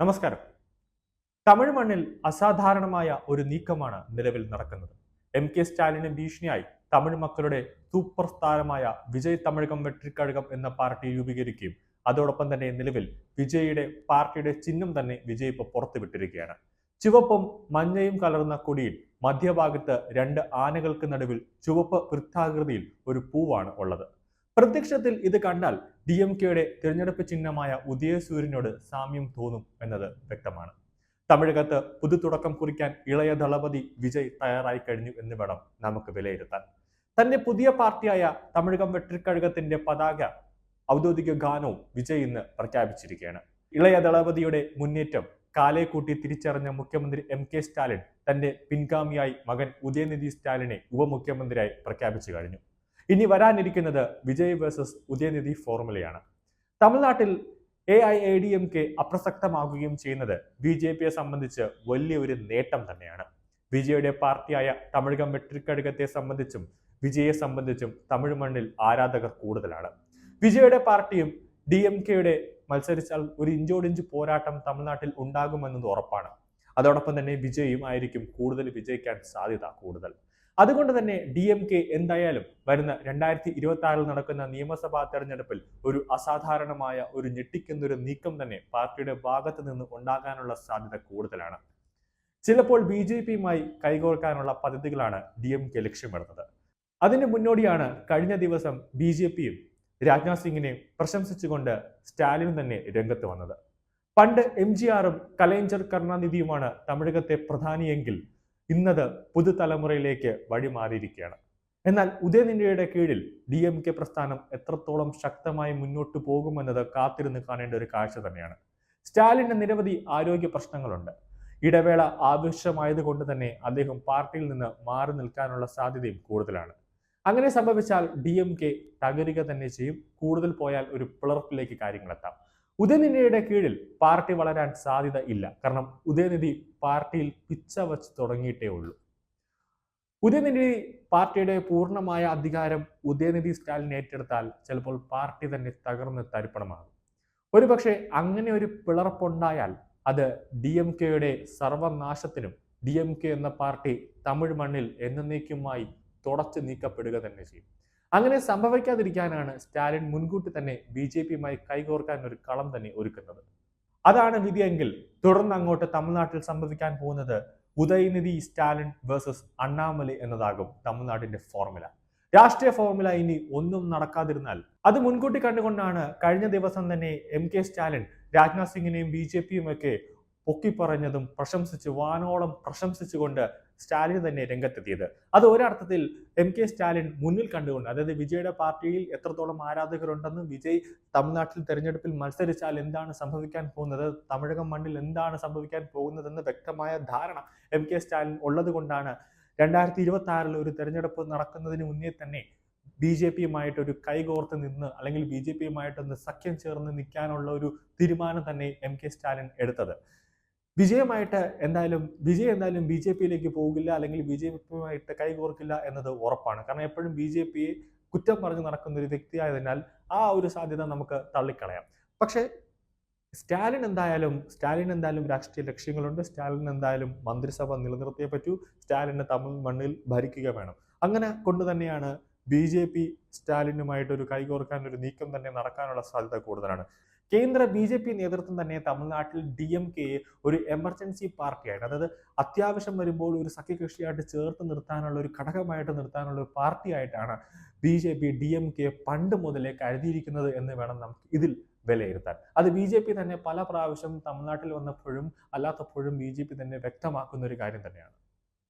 നമസ്കാരം. തമിഴ് മണ്ണിൽ അസാധാരണമായ ഒരു നീക്കമാണ് നിലവിൽ നടക്കുന്നത്. എം കെ സ്റ്റാലിന് ഭീഷണിയായി തമിഴ് മക്കളുടെ സൂപ്പർ താരമായ വിജയ് തമിഴകം വെട്ടിക്കഴകം എന്ന പാർട്ടി രൂപീകരിക്കുകയും അതോടൊപ്പം തന്നെ നിലവിൽ വിജയുടെ പാർട്ടിയുടെ ചിഹ്നം തന്നെ വിജയ് ഇപ്പോൾ പുറത്തുവിട്ടിരിക്കുകയാണ്. ചുവപ്പും മഞ്ഞയും കലർന്ന കൊടിയിൽ മധ്യഭാഗത്ത് രണ്ട് ആനകൾക്ക് നടുവിൽ ചുവപ്പ് വൃത്താകൃതിയിൽ ഒരു പൂവാണ് ഉള്ളത്. പ്രത്യക്ഷത്തിൽ ഇത് കണ്ടാൽ ഡി എം കെയുടെ തിരഞ്ഞെടുപ്പ് ചിഹ്നമായ ഉദയസൂര്യനോട് സാമ്യം തോന്നും എന്നത് വ്യക്തമാണ്. തമിഴകത്ത് പുതുതുടക്കം കുറിക്കാൻ ഇളയ ദളപതി വിജയ് തയ്യാറായി കഴിഞ്ഞു എന്ന് വേണം നമുക്ക് വിലയിരുത്താൻ. തന്റെ പുതിയ പാർട്ടിയായ തമിഴകം വെട്ടിക്കഴുകത്തിന്റെ പതാക ഔദ്യോഗിക ഗാനവും വിജയ് ഇന്ന് പ്രഖ്യാപിച്ചിരിക്കുകയാണ്. ഇളയ ദളപതിയുടെ മുന്നേറ്റം കാലെ കൂട്ടി തിരിച്ചറിഞ്ഞ മുഖ്യമന്ത്രി എം കെ സ്റ്റാലിൻ തന്റെ പിൻഗാമിയായി മകൻ ഉദയനിധി സ്റ്റാലിനെ ഉപമുഖ്യമന്ത്രിയായി പ്രഖ്യാപിച്ചു കഴിഞ്ഞു. ഇനി വരാനിരിക്കുന്നത് വിജയ് വേഴ്സസ് ഉദയനിധി ഫോർമുലയാണ്. തമിഴ്നാട്ടിൽ A I A D M K അപ്രസക്തമാകുകയും ചെയ്യുന്നത് ബി ജെ പിയെ സംബന്ധിച്ച് വലിയൊരു നേട്ടം തന്നെയാണ്. വിജയുടെ പാർട്ടിയായ തമിഴകം വെട്രിക്കഴകത്തെ സംബന്ധിച്ചും വിജയെ സംബന്ധിച്ചും തമിഴ് മണ്ണിൽ ആരാധകർ കൂടുതലാണ്. വിജയുടെ പാർട്ടിയും ഡി എം കെയുടെ മത്സരിച്ചാൽ ഒരു ഇഞ്ചോടിഞ്ച് പോരാട്ടം തമിഴ്നാട്ടിൽ ഉണ്ടാകുമെന്നത് ഉറപ്പാണ്. അതോടൊപ്പം തന്നെ വിജയും ആയിരിക്കും കൂടുതൽ വിജയിക്കാൻ സാധ്യത കൂടുതൽ. അതുകൊണ്ട് തന്നെ ഡി എം കെ എന്തായാലും വരുന്ന രണ്ടായിരത്തി ഇരുപത്തി ആറിൽ നടക്കുന്ന നിയമസഭാ തെരഞ്ഞെടുപ്പിൽ ഒരു അസാധാരണമായ ഒരു ഞെട്ടിക്കുന്നൊരു നീക്കം തന്നെ പാർട്ടിയുടെ ഭാഗത്ത് നിന്ന് ഉണ്ടാകാനുള്ള സാധ്യത കൂടുതലാണ്. ചിലപ്പോൾ ബി ജെ പിയുമായി കൈകോർക്കാനുള്ള പദ്ധതികളാണ് ഡി എം കെ ലക്ഷ്യമിടുന്നത്. അതിന് മുന്നോടിയാണ് കഴിഞ്ഞ ദിവസം ബി ജെ പിയും രാജ്നാഥ് സിംഗിനെ പ്രശംസിച്ചുകൊണ്ട് സ്റ്റാലിനും തന്നെ രംഗത്ത് വന്നത്. പണ്ട് എം ജി ആറും കലൈഞ്ചർ കരുണാനിധിയുമാണ് തമിഴകത്തെ പ്രധാനിയെങ്കിൽ ഇന്നത് പുതുതലമുറയിലേക്ക് വഴിമാറിയിരിക്കുകയാണ്. എന്നാൽ ഉദയനിന്ത്യയുടെ കീഴിൽ ഡി എം കെ പ്രസ്ഥാനം എത്രത്തോളം ശക്തമായി മുന്നോട്ട് പോകുമെന്നത് കാത്തിരുന്ന് കാണേണ്ട ഒരു കാഴ്ച തന്നെയാണ്. സ്റ്റാലിന് നിരവധി ആരോഗ്യ പ്രശ്നങ്ങളുണ്ട്. ഇടവേള ആവശ്യമായതുകൊണ്ട് തന്നെ അദ്ദേഹം പാർട്ടിയിൽ നിന്ന് മാറി നിൽക്കാനുള്ള സാധ്യതയും കൂടുതലാണ്. അങ്ങനെ സംഭവിച്ചാൽ ഡി എം കെ തകരുക തന്നെ ചെയ്യും. കൂടുതൽ പോയാൽ ഒരു പിളർപ്പിലേക്ക് കാര്യങ്ങളെത്താം. ഉദയനിധിയുടെ കീഴിൽ പാർട്ടി വളരാൻ സാധ്യത ഇല്ല. കാരണം ഉദയനിധി പാർട്ടിയിൽ പിച്ച വച്ച് തുടങ്ങിയിട്ടേ ഉള്ളൂ. ഉദയനിധി പാർട്ടിയുടെ പൂർണമായ അധികാരം ഉദയനിധി സ്റ്റാലിൻ ഏറ്റെടുത്താൽ ചിലപ്പോൾ പാർട്ടി തന്നെ തകർന്ന് തരിപ്പണമാകും. ഒരുപക്ഷെ അങ്ങനെ ഒരു പിളർപ്പുണ്ടായാൽ അത് ഡി എം കെയുടെ സർവനാശത്തിനും ഡി എം കെ എന്ന പാർട്ടി തമിഴ് മണ്ണിൽ എന്നേക്കുമായി തുടച്ചു നീക്കപ്പെടുക തന്നെ ചെയ്യും. അങ്ങനെ സംഭവിക്കാതിരിക്കാനാണ് സ്റ്റാലിൻ മുൻകൂട്ടി തന്നെ ബി ജെ പിയുമായി കൈകോർക്കാൻ ഒരു കളം തന്നെ ഒരുക്കുന്നത്. അതാണ് വിധിയെങ്കിൽ തുടർന്ന് അങ്ങോട്ട് തമിഴ്നാട്ടിൽ സംഭവിക്കാൻ പോകുന്നത് ഉദയനിധി സ്റ്റാലിൻ വേഴ്സസ് അണ്ണാമലൈ എന്നതാകും തമിഴ്നാടിന്റെ ഫോർമുല രാഷ്ട്രീയ ഫോർമുല ഇനി ഒന്നും നടക്കാതിരുന്നാൽ അത് മുൻകൂട്ടി കണ്ടുകൊണ്ടാണ് കഴിഞ്ഞ ദിവസം തന്നെ എം കെ സ്റ്റാലിൻ രാജ്നാഥ് സിംഗിനെയും ബി ജെ പിയും ഒക്കെ പൊക്കിപ്പറഞ്ഞതും പ്രശംസിച്ച് വാനോളം പ്രശംസിച്ചുകൊണ്ട് സ്റ്റാലിൻ തന്നെ രംഗത്തെത്തിയത്. അത് ഒരർത്ഥത്തിൽ എം കെ സ്റ്റാലിൻ മുന്നിൽ കണ്ടുകൊണ്ട് അതായത് വിജയുടെ പാർട്ടിയിൽ എത്രത്തോളം ആരാധകരുണ്ടെന്നും വിജയ് തമിഴ്നാട്ടിൽ തെരഞ്ഞെടുപ്പിൽ മത്സരിച്ചാൽ എന്താണ് സംഭവിക്കാൻ പോകുന്നത് തമിഴകം മണ്ണിൽ എന്താണ് സംഭവിക്കാൻ പോകുന്നതെന്ന് വ്യക്തമായ ധാരണ എം കെ സ്റ്റാലിൻ ഉള്ളത് കൊണ്ടാണ് രണ്ടായിരത്തി ഇരുപത്തി ആറിൽ ഒരു തെരഞ്ഞെടുപ്പ് നടക്കുന്നതിന് മുന്നേ തന്നെ ബി ജെ പിയുമായിട്ട് ഒരു കൈകോർത്ത് നിന്ന് അല്ലെങ്കിൽ ബി ജെ പിയുമായിട്ടൊന്ന് സഖ്യം ചേർന്ന് നിൽക്കാനുള്ള ഒരു തീരുമാനം തന്നെ എം കെ സ്റ്റാലിൻ എടുത്തത്. വിജയമായിട്ട് എന്തായാലും വിജയ് എന്തായാലും ബി ജെ പിയിലേക്ക് പോകില്ല അല്ലെങ്കിൽ ബി ജെ പിയുമായിട്ട് കൈകോർക്കില്ല എന്നത് ഉറപ്പാണ്. കാരണം എപ്പോഴും ബി ജെ പിയെ കുറ്റം പറഞ്ഞ് നടക്കുന്ന ഒരു വ്യക്തിയായതിനാൽ ആ ഒരു സാധ്യത നമുക്ക് തള്ളിക്കളയാം. പക്ഷേ സ്റ്റാലിൻ എന്തായാലും സ്റ്റാലിൻ എന്തായാലും രാഷ്ട്രീയ ലക്ഷ്യങ്ങളുണ്ട്. സ്റ്റാലിൻ എന്തായാലും മന്ത്രിസഭ നിലനിർത്തിയേ പറ്റൂ. സ്റ്റാലിന് തമിഴ് മണ്ണിൽ ഭരിക്കുക വേണം. അങ്ങനെ കൊണ്ട് തന്നെയാണ് ബി ജെ പി സ്റ്റാലിനുമായിട്ട് ഒരു കൈകോർക്കാൻ ഒരു നീക്കം തന്നെ നടക്കാനുള്ള സാധ്യത കൂടുതലാണ്. കേന്ദ്ര ബി ജെ പി നേതൃത്വം തന്നെ തമിഴ്നാട്ടിൽ ഡി എം കെ ഒരു എമർജൻസി പാർട്ടിയായിട്ട് അതായത് അത്യാവശ്യം വരുമ്പോൾ ഒരു സഖ്യകക്ഷിയായിട്ട് ചേർത്ത് നിർത്താനുള്ള ഒരു ഘടകമായിട്ട് നിർത്താനുള്ള ഒരു പാർട്ടിയായിട്ടാണ് B J P D M K പണ്ട് മുതലേ കരുതിയിരിക്കുന്നത് എന്ന് വേണം നമുക്ക് ഇതിൽ വിലയിരുത്താൻ. അത് ബി ജെ പി തന്നെ പല പ്രാവശ്യം തമിഴ്നാട്ടിൽ വന്നപ്പോഴും അല്ലാത്തപ്പോഴും ബി ജെ പി തന്നെ വ്യക്തമാക്കുന്ന ഒരു കാര്യം തന്നെയാണ്.